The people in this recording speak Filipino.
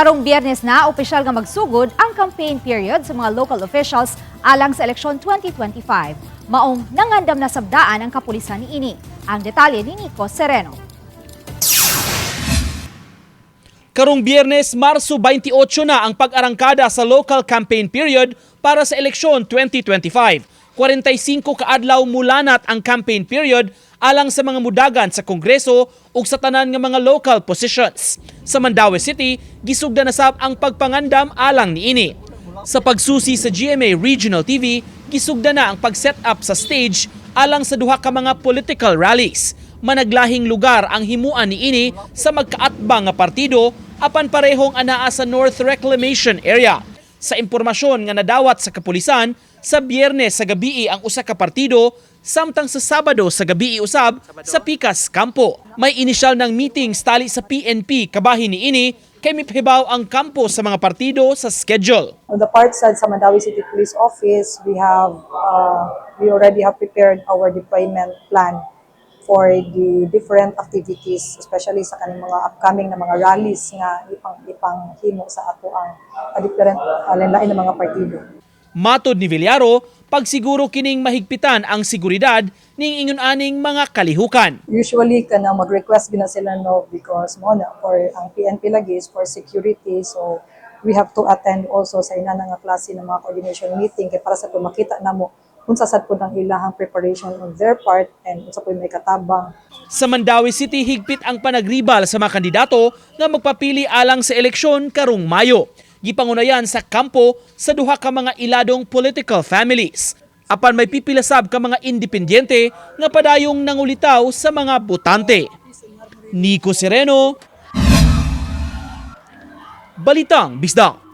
Karong biyernes na, opisyal nga magsugod ang campaign period sa mga local officials alang sa eleksyon 2025. Maong nangandam na sabdaan ang kapulisan ni ini. Ang detalye ni Nico Sereno. Karong Biyernes, Marso 28 na ang pag-arangkada sa local campaign period para sa eleksyon 2025. 45 kaadlaw mulanat ang campaign period alang sa mga mudagan sa Kongreso ug sa tanan nga mga local positions. Sa Mandaue City, gisugda na sab ang pagpangandam alang niini. Sa pagsusi sa GMA Regional TV, gisugda na ang pag-set up sa stage alang sa duha ka mga political rallies. Managlahing lugar ang himuan niini sa magkaatbang nga partido apan parehong anaa sa North Reclamation Area. Sa impormasyon nga nadawat sa kapulisan, sa biyernes sa gabii ang usa ka partido, samtang sa Sabado sa gabii usab sa Picas Campo. May inisyal ng meetings tali sa PNP kabahin ni ini kay mipahibaw ang kampo sa mga partido sa schedule. On the part side sa Mandawi City Police Office, we have uh, we already have prepared our deployment plan for the different activities, especially sa kaning mga upcoming na mga rallies nga ipang ipanghimo sa ato ang uh, different uh, lain na mga partido. Matod ni Villaro, pagsiguro kining mahigpitan ang seguridad ning ingon aning mga kalihukan. Usually kana mag-request gina sila no because mo na for ang PNP lagi is for security so we have to attend also sa ina nga klase ng mga coordination meeting kay para sa kung makita namo unsa sad pud ang ilahang preparation on their part and unsa pud may katabang Sa Mandawi City, higpit ang panagribal sa mga kandidato nga magpapili alang sa eleksyon karong Mayo. Gipangunayan sa kampo sa duha ka mga iladong political families. Apan may pipilasab ka mga independyente nga padayong nangulitaw sa mga botante. Nico Sereno, Balitang Bisdang.